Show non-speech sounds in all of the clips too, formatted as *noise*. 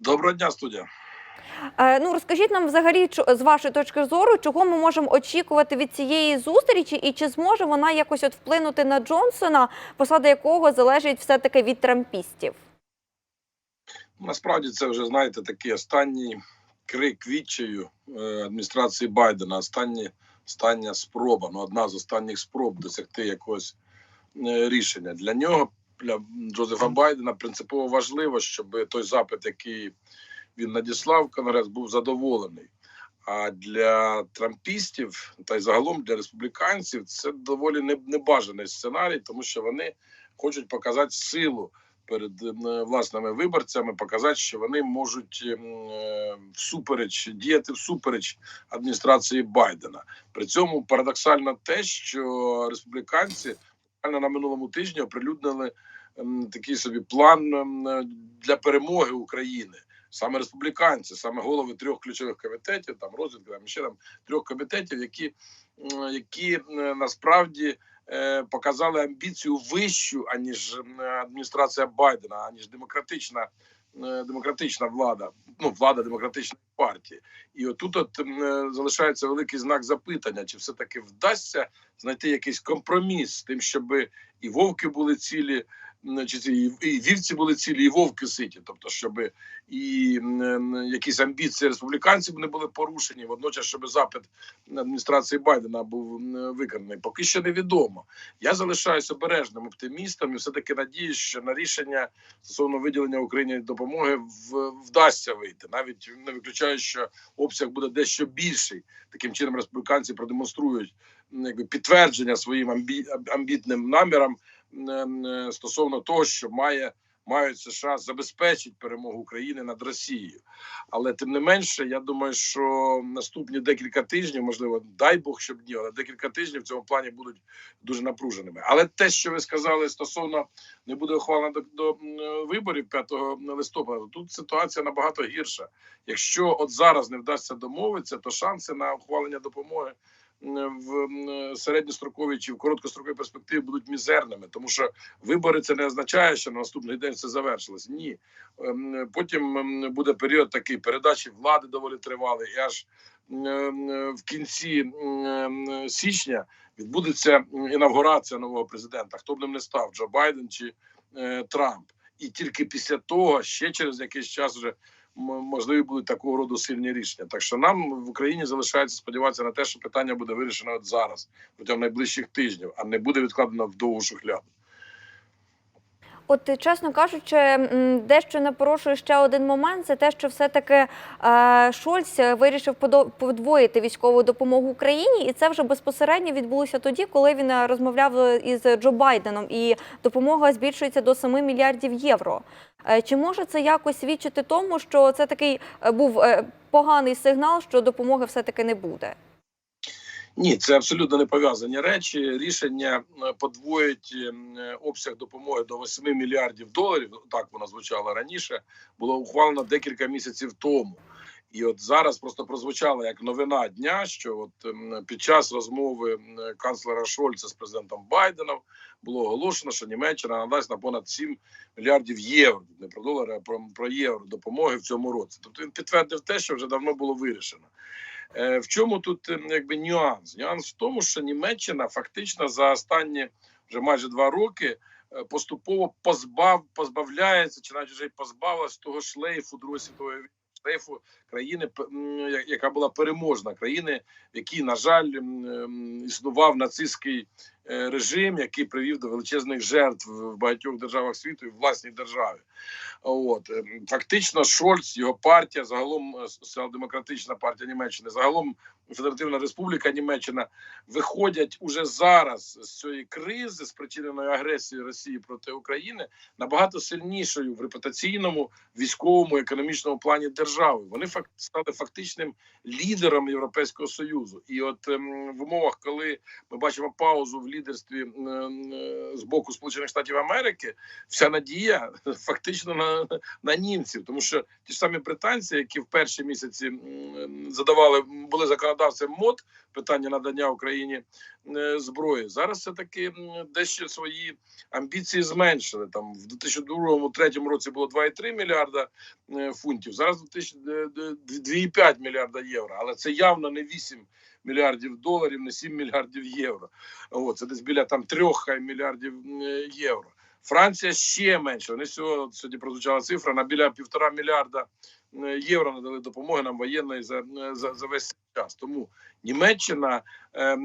Доброго дня, студія. Е, Ну розкажіть нам взагалі, з вашої точки зору, чого ми можемо очікувати від цієї зустрічі, і чи зможе вона якось от вплинути на Джонсона, посада якого залежить все таки від трампістів? Насправді це вже знаєте такий останній крик відчаю е, адміністрації Байдена. Останні, остання спроба, ну одна з останніх спроб досягти якогось е, рішення. Для нього, для Джозефа Байдена, принципово важливо, щоб той запит, який він надіслав в Конгрес, був задоволений. А для трампістів та й загалом для республіканців це доволі небажаний сценарій, тому що вони хочуть показати силу перед е, власними виборцями, показати, що вони можуть ем, всупереч діяти всупереч адміністрації Байдена. При цьому парадоксально те, що республіканці на минулому тижні оприлюднили ем, такий собі план ем, е, для перемоги України. Саме республіканці, саме голови трьох ключових комітетів, там розвідки, там ще там трьох комітетів, які, які е, насправді е, показали амбіцію вищу, аніж адміністрація Байдена, аніж демократична, демократична влада, ну влада демократичної партії. І отут от залишається великий знак запитання, чи все таки вдасться знайти якийсь компроміс з тим, щоб і вовки були цілі. Чи і і вівці були цілі, і вовки ситі, тобто, щоб і якісь амбіції республіканців не були порушені, водночас, щоб запит адміністрації Байдена був виконаний. Поки що невідомо. Я залишаюся обережним оптимістом і все таки надіюсь, що на рішення стосовно виділення Україні допомоги вдасться вийти. Навіть не виключаю, що обсяг буде дещо більший. Таким чином республіканці продемонструють якби підтвердження своїм амбі, амбітним намірам стосовно того, що має. Мають США забезпечить перемогу України над Росією, але тим не менше, я думаю, що наступні декілька тижнів, можливо, дай Бог, щоб ні, але декілька тижнів в цьому плані будуть дуже напруженими. Але те, що ви сказали стосовно не буде ухвалено до, до виборів 5 листопада, тут ситуація набагато гірша. Якщо от зараз не вдасться домовитися, то шанси на ухвалення допомоги в м, середньостроковій чи в короткостроковій перспективі будуть мізерними, тому що вибори це не означає, що на наступний день все завершилось. Ні, Ем, потім ем, буде період такий передачі влади доволі тривалий, і аж в кінці січня відбудеться інавгурація нового президента. Хто б ним не став, Джо Байден чи е, Трамп. І тільки після того, ще через якийсь час, вже можливі будуть такого роду сильні рішення. Так що нам в Україні залишається сподіватися на те, що питання буде вирішено от зараз, протягом найближчих тижнів, а не буде відкладено в довгу шухляду. От чесно кажучи, дещо напрошує ще один момент. Це те, що все-таки е, Шольц вирішив подвоїти військову допомогу Україні, і це вже безпосередньо відбулося тоді, коли він е, розмовляв із Джо Байденом, і допомога збільшується до 7 мільярдів євро. Е, Чи може це якось свідчити тому, що це такий був поганий сигнал, що допомоги все-таки не буде? Ні, це абсолютно не пов'язані речі. Рішення е, подвоїть е, обсяг допомоги до 8 мільярдів доларів. Так вона звучала раніше. Було ухвалено декілька місяців тому. І от зараз просто прозвучало як новина дня, що от під час розмови канцлера Шольца з президентом Байденом було оголошено, що Німеччина надасть на понад 7 мільярдів євро, не про долари, а про, про євро допомоги в цьому році. Тобто він підтвердив те, що вже давно було вирішено. Е, В чому тут ем, якби нюанс? Нюанс в тому, що Німеччина фактично за останні вже майже два роки е, поступово позбав позбавляється, чи навіть вже позбавилась того шлейфу Другої світової війни, шлейфу країни, яка була переможна, країни, в якій, на жаль, існував нацистський е, режим, який привів до величезних жертв в багатьох державах світу і в власній державі. От ем, фактично, Шольц, його партія, загалом е, соціал-демократична партія Німеччини, загалом Федеративна Республіка Німеччина виходять уже зараз з цієї кризи, спричиненої агресією Росії проти України, набагато сильнішою в репутаційному, військовому, економічному плані держави. Вони факт стали фактичним лідером Європейського союзу. І от ем, в умовах, коли ми бачимо паузу в лідерстві ем, з боку Сполучених Штатів Америки, вся надія *laughs* фактично на, на німців, тому що ті ж самі британці, які в перші місяці м, задавали були законодавцем мод питання надання Україні е, зброї. Зараз все таки дещо свої амбіції зменшили. Там в 2002-2003 році було 2,3 мільярда е, фунтів. Зараз 2000 е, 2,5 мільярда євро. Але це явно не 8 мільярдів доларів, не 7 мільярдів євро. От, це десь біля там 3 хай мільярдів євро. Франція ще менше. Вони сьогодні, прозвучала цифра на біля півтора мільярда євро надали допомоги нам воєнної за, е, за, за весь час. Тому Німеччина, е,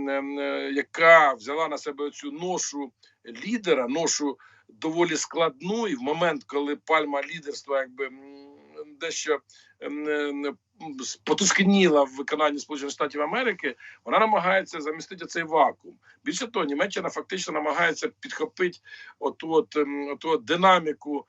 яка взяла на себе цю ношу лідера, ношу доволі складну, і в момент, коли пальма лідерства якби дещо е, потускніла в виконанні Сполучених Штатів Америки, вона намагається замістити цей вакуум. Більше того, Німеччина фактично намагається підхопити оту от, от динаміку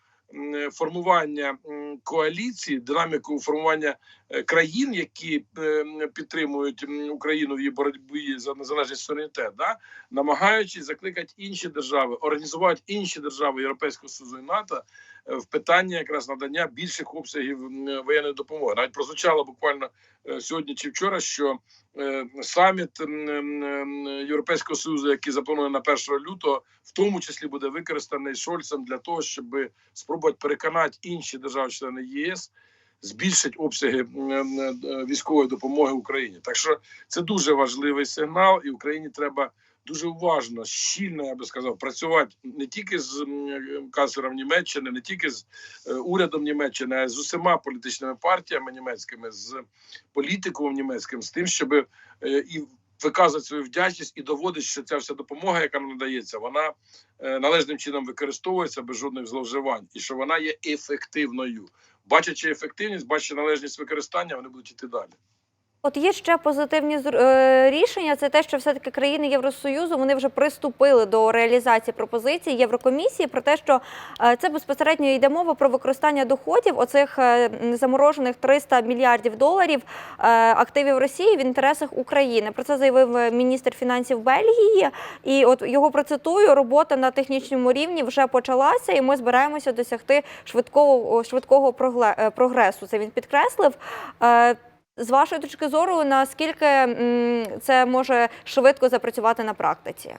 формування коаліції, динаміку формування е, країн, які ем, підтримують Україну в її боротьбі за незалежність суверенітет, да? намагаючись закликати інші держави, організувати інші держави Європейського Союзу і НАТО е, в питанні якраз надання більших обсягів воєнної допомоги. Навіть прозвучало буквально е, сьогодні чи вчора, що е, саміт м, м, Європейського союзу, який запланований на 1 лютого, в тому числі буде використаний Шольцем для того, щоб спробувати переконати інші держави-члени ЄС. збільшити обсяги е, військової допомоги Україні, так що це дуже важливий сигнал, і Україні треба дуже уважно, щільно, я би сказав, працювати не тільки з канцлером Німеччини, не тільки з е, урядом Німеччини, а й з усіма політичними партіями німецькими, з політиком німецьким, з тим, щоб е, і виказувати свою вдячність і доводити, що ця вся допомога, яка нам надається, вона е, належним чином використовується без жодних зловживань, і що вона є ефективною. Бачачи ефективність, бачачи належність використання, вони будуть іти далі. От є ще позитивні е, рішення. Це те, що все-таки країни Євросоюзу вони вже приступили до реалізації пропозицій Єврокомісії про те, що е, це безпосередньо йде мова про використання доходів оцих е, заморожених 300 мільярдів доларів активів Росії в інтересах України. Про це заявив міністр фінансів Бельгії. І от його процитую: робота на технічному рівні вже почалася, і ми збираємося досягти швидкого швидкого прогресу. Це він підкреслив. З вашої точки зору, наскільки це може швидко запрацювати на практиці?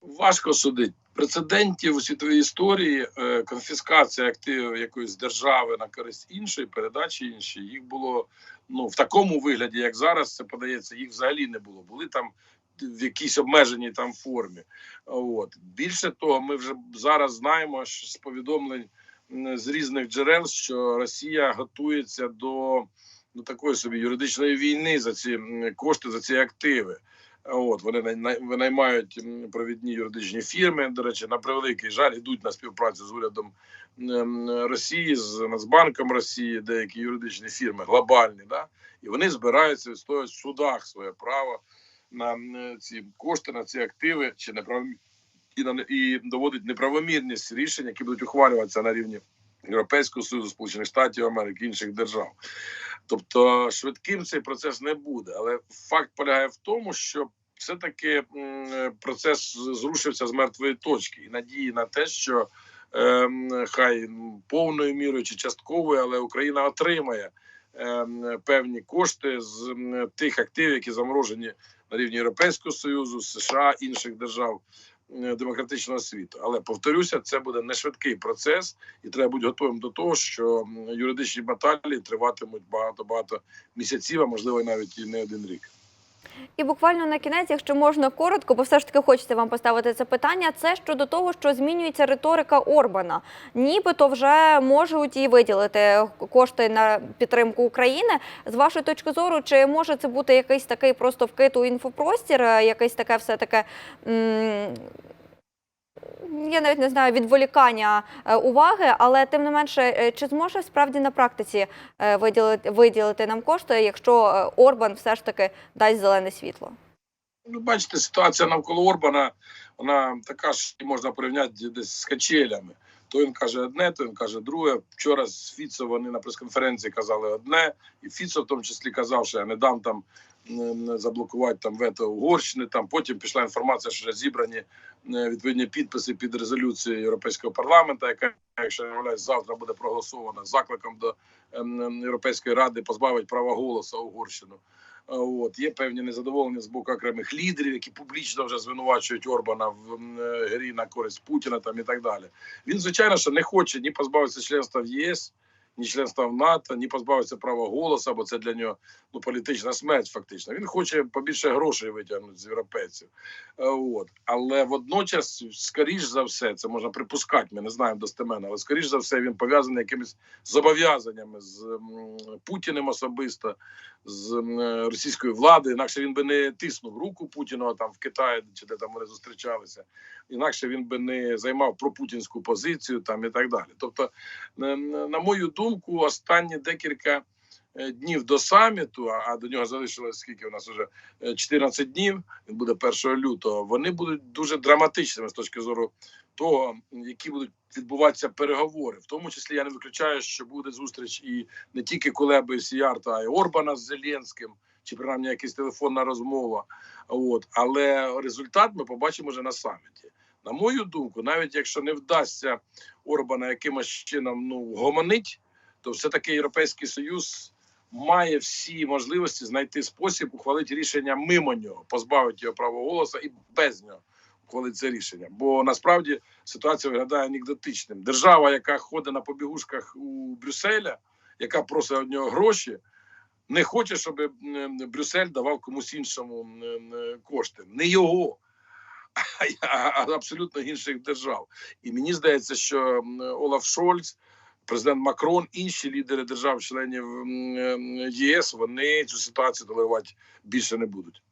Важко судити. Прецедентів у світовій історії е, конфіскація активів якоїсь держави на користь іншої, передачі іншій, їх було ну в такому вигляді, як зараз це подається, їх взагалі не було. Були там в якійсь обмеженій там формі. От більше того, ми вже зараз знаємо що з повідомлень з різних джерел, що Росія готується до ну, такої собі юридичної війни за ці кошти, за ці активи. От вони най- най- винаймають провідні юридичні фірми. До речі, на превеликий жаль, йдуть на співпрацю з урядом Росії, з Нацбанком Росії, деякі юридичні фірми глобальні, да і вони збираються відстоювати в судах своє право на ці кошти, на ці активи чи неправомірні і і доводить неправомірність рішень, які будуть ухвалюватися на рівні Європейського Союзу, Сполучених Штатів Америки, інших держав. Тобто швидким цей процес не буде. Але факт полягає в тому, що все-таки процес зрушився з мертвої точки, і надії на те, що ем, хай повною мірою чи частковою, але Україна отримає ем, певні кошти з тих активів, які заморожені на рівні Європейського Союзу, США, інших держав е, демократичного світу. Але повторюся, це буде не швидкий процес, і треба бути готовим до того, що юридичні баталії триватимуть багато багато місяців, а можливо навіть і не один рік. І буквально на кінець, якщо можна коротко, бо все ж таки хочеться вам поставити це питання. Це щодо того, що змінюється риторика Орбана. Нібито вже можуть і виділити кошти на підтримку України. З вашої точки зору, чи може це бути якийсь такий просто вкид у інфопростір, Якийсь таке все таке. Я навіть не знаю відволікання е, уваги, але тим не менше, е, чи зможе справді на практиці е, виділити, виділити нам кошти, якщо Орбан все ж таки дасть зелене світло? Ну, бачите, ситуація навколо Орбана, вона така ж можна порівняти десь з качелями. То він каже одне, то він каже друге. Вчора з Фіцо вони на прес-конференції казали одне, і Фіцо в тому числі казав, що я не дам там заблокувати там вето Угорщини. Там потім пішла інформація, що вже зібрані е, відповідні підписи під резолюцією Європейського парламенту, яка, якщо я не помиляюсь, завтра буде проголосована закликом до ем, Європейської ради позбавити права голосу Угорщину. От є певні незадоволення з боку окремих лідерів, які публічно вже звинувачують Орбана в е, грі на користь Путіна там і так далі. Він звичайно що не хоче ні позбавитися членства в ЄС, ні членства в НАТО, ні позбавитися права голосу, бо це для нього ну політична смерть. Фактично. Він хоче побільше грошей витягнути з європейців. Е, От але водночас, скоріш за все, це можна припускати. Ми не знаємо достеменно, але скоріш за все він пов'язаний якимись зобов'язаннями з Путіним особисто, з м, російською владою. Інакше він би не тиснув руку Путіну там в Китаї чи де там вони зустрічалися. Інакше він би не займав пропутінську позицію там і так далі. Тобто, на мою думку, останні декілька. е, Днів до саміту, а до нього залишилось скільки у нас вже е, 14 днів. Він буде 1 лютого. Вони будуть дуже драматичними з точки зору того, які будуть відбуватися переговори. В тому числі я не виключаю, що буде зустріч і не тільки Кулеби Сіярта, а й Орбана з Зеленським, чи принаймні якась телефонна розмова. От але результат ми побачимо вже на саміті. На мою думку, навіть якщо не вдасться Орбана якимось чином ну гомонить, то все таки Європейський Союз має всі можливості знайти спосіб ухвалити рішення мимо нього, позбавити його права голосу і без нього ухвалити це рішення. Бо насправді ситуація виглядає анекдотичним. Держава, яка ходить на побігушках у Брюсселя, яка просить від нього гроші, не хоче, щоб м, Брюссель давав комусь іншому м, кошти, не його. А абсолютно інших держав, і мені здається, що Олаф Шольц, президент Макрон, інші лідери держав-членів ЄС, вони цю ситуацію доливати більше не будуть.